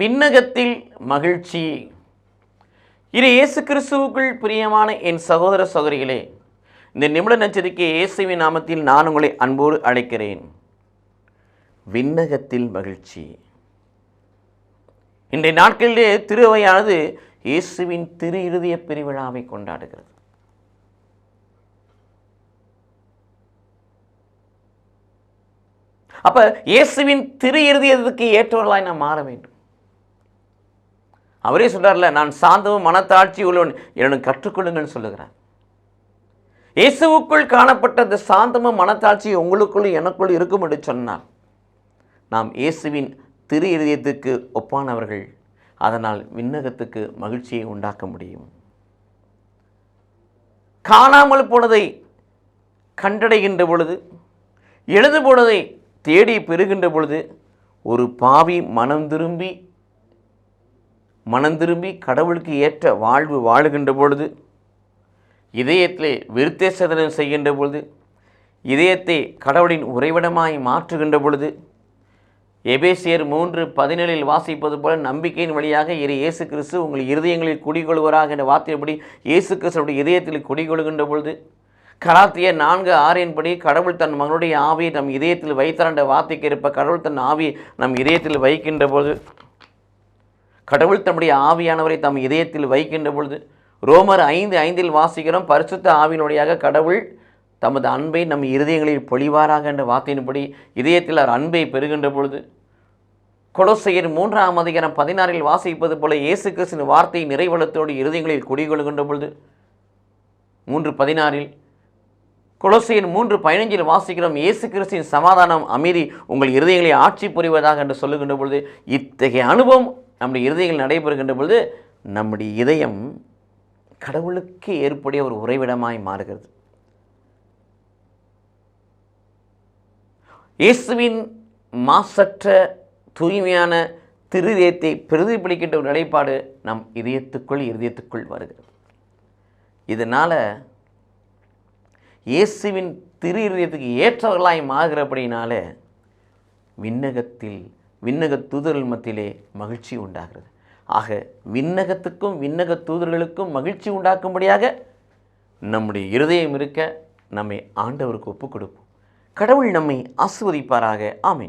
விண்ணகத்தில் மகிழ்ச்சி. இது இயேசு கிறிஸ்துவுக்குள் பிரியமான என் சகோதர சகோதரிகளே இந்த நிமிட நச்சரிக்கை இயேசுவின் நாமத்தில் நான் உங்களை அன்போடு அழைக்கிறேன். விண்ணகத்தில் மகிழ்ச்சி. இன்றைய நாட்களிலே திருவையானது இயேசுவின் திரு இருதய பெருவிழாவை கொண்டாடுகிறது. அப்ப இயேசுவின் திரு இருதயத்துக்கு ஏற்றவர்களாய் நாம் மாற வேண்டும். அவரே சொல்கிறார்ல நான் சாந்தமும் மனத்தாட்சி உள்ளவன் எனக்கு கற்றுக்கொள்ளுங்கன்னு சொல்லுகிறார். இயேசுவுக்குள் காணப்பட்ட அந்த சாந்தமும் மனத்தாட்சி உங்களுக்குள் எனக்குள் இருக்கும் என்று சொன்னார். நாம் இயேசுவின் திரு இருதயத்துக்கு ஒப்பானவர்கள் அதனால் விண்ணகத்துக்கு மகிழ்ச்சியை உண்டாக்க முடியும். காணாமல் போனதை கண்டடைகின்ற பொழுது எழுது போனதை தேடி பெறுகின்ற பொழுது ஒரு பாவி மனம் திரும்பி மனம் திரும்பி கடவுளுக்கு ஏற்ற வாழ்வு வாழுகின்ற பொழுது இதயத்திலே விருத்தேசதனம் செய்கின்ற பொழுது இதயத்தை கடவுளின் உறைவிடமாய் மாற்றுகின்ற பொழுது எபேசியர் மூன்று பதினேழில் வாசிப்பது போல நம்பிக்கையின் வழியாக இரு இயேசு கிறிஸ்து உங்கள் இருதயங்களில் குடிகொள்வராக என்ற வார்த்தையின்படி இயேசு கிறிஸ்துடைய இதயத்தில் குடிகொள்கின்ற பொழுது கராத்திய நான்கு ஆறின்படி கடவுள் தன் மகனுடைய ஆவியை நம் இதயத்தில் வைத்தார் என்ற வார்த்தைக்கு இருப்ப கடவுள் தன் ஆவியை நம் இதயத்தில் வைக்கின்ற பொழுது கடவுள் தம்முடைய ஆவியானவரை தம் இதயத்தில் வைக்கின்ற பொழுது ரோமர் ஐந்து ஐந்தில் வாசிக்கிறோம் பரிசுத்த ஆவியினுடையாக கடவுள் தமது அன்பை நம் இருதயங்களில் பொழிவாராக என்ற வார்த்தையின்படி இதயத்தில் அவர் அன்பை பெறுகின்ற பொழுது கொலோசையர் மூன்றாம் அதிகாரம் பதினாறில் வாசிப்பது போல இயேசு கிறிஸ்தின் வார்த்தை நிறைவளத்தோடு இருதயங்களில் குடிகொள்கின்ற பொழுது மூன்று பதினாறில் கொலோசையின் மூன்று பதினஞ்சில் வாசிக்கிறோம் இயேசு கிறிஸ்தின் சமாதானம் அமைதி உங்கள் இருதயங்களை ஆட்சி புரிவதாக என்று சொல்லுகின்ற பொழுது இத்தகைய அனுபவம் நம்முடைய இருதயங்கள் நடைபெறுகின்ற பொழுது நம்முடைய இதயம் கடவுளுக்கு ஏற்புடைய ஒரு உறைவிடமாய் மாறுகிறது. இயேசுவின் மாசற்ற தூய்மையான திருதயத்தை பிரதிபலிக்கின்ற ஒரு நிலைப்பாடு நம் இதயத்துக்குள் இருதயத்துக்குள் வருகிறது. இதனால் இயேசுவின் திரு இருதயத்துக்கு ஏற்றவர்களாய் மாறுகிறபடினால விண்ணகத்தில் விண்ணக தூதர்கள் மத்தியிலே மகிழ்ச்சி உண்டாகிறது. ஆக விண்ணகத்துக்கும் விண்ணக தூதர்களுக்கும் மகிழ்ச்சி உண்டாக்கும்படியாக நம்முடைய இருதயம் இருக்க நம்மை ஆண்டவருக்கு ஒப்புக் கொடுப்போம் கடவுள் நம்மை ஆசிர்வதிப்பாராக. ஆமீன்.